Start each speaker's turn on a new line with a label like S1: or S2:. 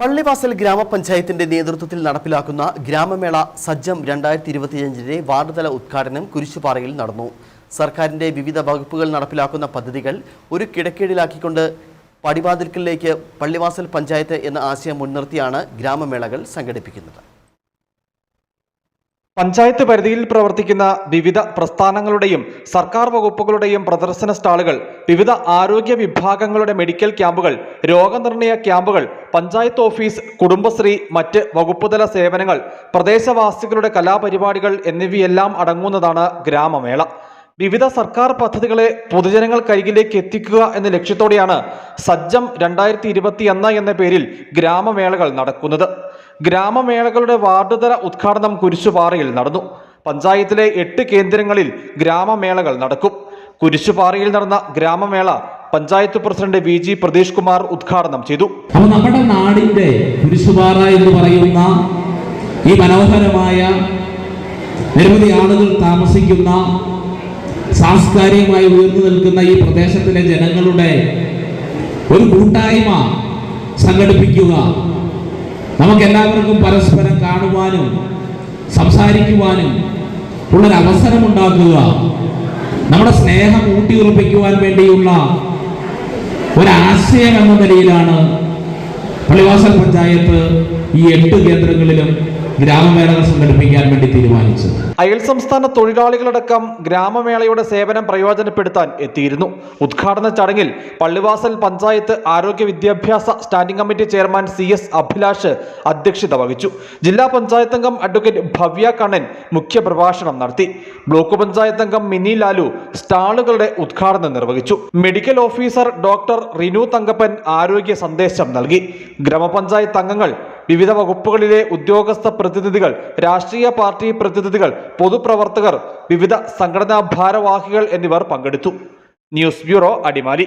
S1: പള്ളിവാസൽ ഗ്രാമപഞ്ചായത്തിന്റെ നേതൃത്വത്തിൽ നടപ്പിലാക്കുന്ന ഗ്രാമമേള സജ്ജം രണ്ടായിരത്തി ഇരുപത്തിയഞ്ചിന്റെ വാർഡുതല ഉദ്ഘാടനം കുരിശുപാറയിൽ നടന്നു. സർക്കാരിന്റെ വിവിധ വകുപ്പുകൾ നടപ്പിലാക്കുന്ന പദ്ധതികൾ ഒരു കിടക്കീടിലാക്കിക്കൊണ്ട് പടിവാതിൽക്കലിലേക്ക് പള്ളിവാസൽ പഞ്ചായത്ത് എന്ന ആശയം മുൻനിർത്തിയാണ് ഗ്രാമമേളകൾ സംഘടിപ്പിക്കുന്നത്.
S2: പഞ്ചായത്ത് പരിധിയിൽ പ്രവർത്തിക്കുന്ന വിവിധ പ്രസ്ഥാനങ്ങളുടെയും സർക്കാർ വകുപ്പുകളുടെയും പ്രദർശന സ്റ്റാളുകൾ വിവിധ ആരോഗ്യ വിഭാഗങ്ങളുടെ മെഡിക്കൽ ക്യാമ്പുകൾ രോഗനിർണയ ക്യാമ്പുകൾ പഞ്ചായത്ത് ഓഫീസ് കുടുംബശ്രീ മറ്റ് വകുപ്പുതല സേവനങ്ങൾ പ്രദേശവാസികളുടെ കലാപരിപാടികൾ എന്നിവയെല്ലാം അടങ്ങുന്നതാണ് ഗ്രാമമേള. വിവിധ സർക്കാർ പദ്ധതികളെ പൊതുജനങ്ങൾക്കരികിലേക്ക് എത്തിക്കുക എന്ന ലക്ഷ്യത്തോടെയാണ് സജ്ജം രണ്ടായിരത്തി ഇരുപത്തിയൊന്ന് എന്ന പേരിൽ ഗ്രാമമേളകൾ നടക്കുന്നത്. ഗ്രാമമേളകളുടെ വാർഡുതല ഉദ്ഘാടനം കുരിശുപാറയിൽ നടന്നു. പഞ്ചായത്തിലെ എട്ട് കേന്ദ്രങ്ങളിൽ ഗ്രാമമേളകൾ നടക്കും. കുരിശുപാറയിൽ നടന്ന ഗ്രാമമേള panchayat president V G Pratheesh Kumar ഉദ്ഘാടനം ചെയ്തു.
S3: നമ്മുടെ നാടിന്റെ കുരിശുപാറ എന്ന് പറയുന്ന ഈ മനോഹരമായ നിരവധി ആളുകൾ താമസിക്കുന്ന സാംസ്കാരികമായി ഉയർന്നു നിൽക്കുന്ന ഈ പ്രദേശത്തിലെ ജനങ്ങളുടെ ഒരു കൂട്ടായ്മ സംഘടിപ്പിക്കുക നമുക്ക് എല്ലാവർക്കും പരസ്പരം കാണുവാനും സംസാരിക്കുവാനും ഉള്ളൊരു അവസരം ഉണ്ടാക്കുക നമ്മുടെ സ്നേഹം ഊട്ടിയുറപ്പിക്കുവാൻ വേണ്ടിയുള്ള ഒരാശയം എന്ന നിലയിലാണ് പള്ളിവാസൽ പഞ്ചായത്ത് ഈ എട്ട് കേന്ദ്രങ്ങളിലും ഗ്രാമമേളകൾ സംഘടിപ്പിക്കാൻ വേണ്ടി തീരുമാനിച്ചു
S2: അയൽ സംസ്ഥാന തൊഴിലാളികളടക്കം ഗ്രാമമേളയുടെ സേവനം പ്രയോജനപ്പെടുത്താൻ എത്തിയിരുന്നു. ഉദ്ഘാടന ചടങ്ങിൽ പള്ളിവാസൽ പഞ്ചായത്ത് ആരോഗ്യ വിദ്യാഭ്യാസ standing committee chairman C S Abhilash അധ്യക്ഷത വഹിച്ചു. ജില്ലാ പഞ്ചായത്ത് അംഗം അഡ്വക്കേറ്റ് ഭവ്യ കണ്ണൻ മുഖ്യപ്രഭാഷണം നടത്തി. ബ്ലോക്ക് പഞ്ചായത്ത് അംഗം മിനി ലാലു സ്റ്റാളുകളുടെ ഉദ്ഘാടനം നിർവഹിച്ചു. Medical officer doctor Rinu Thankappan ആരോഗ്യ സന്ദേശം നൽകി. ഗ്രാമപഞ്ചായത്ത് അംഗങ്ങൾ വിവിധ വകുപ്പുകളിലെ ഉദ്യോഗസ്ഥ പ്രതിനിധികൾ രാഷ്ട്രീയ പാർട്ടി പ്രതിനിധികൾ പൊതുപ്രവർത്തകർ വിവിധ സംഘടനാ ഭാരവാഹികൾ എന്നിവർ പങ്കെടുത്തു. News bureau Adimali.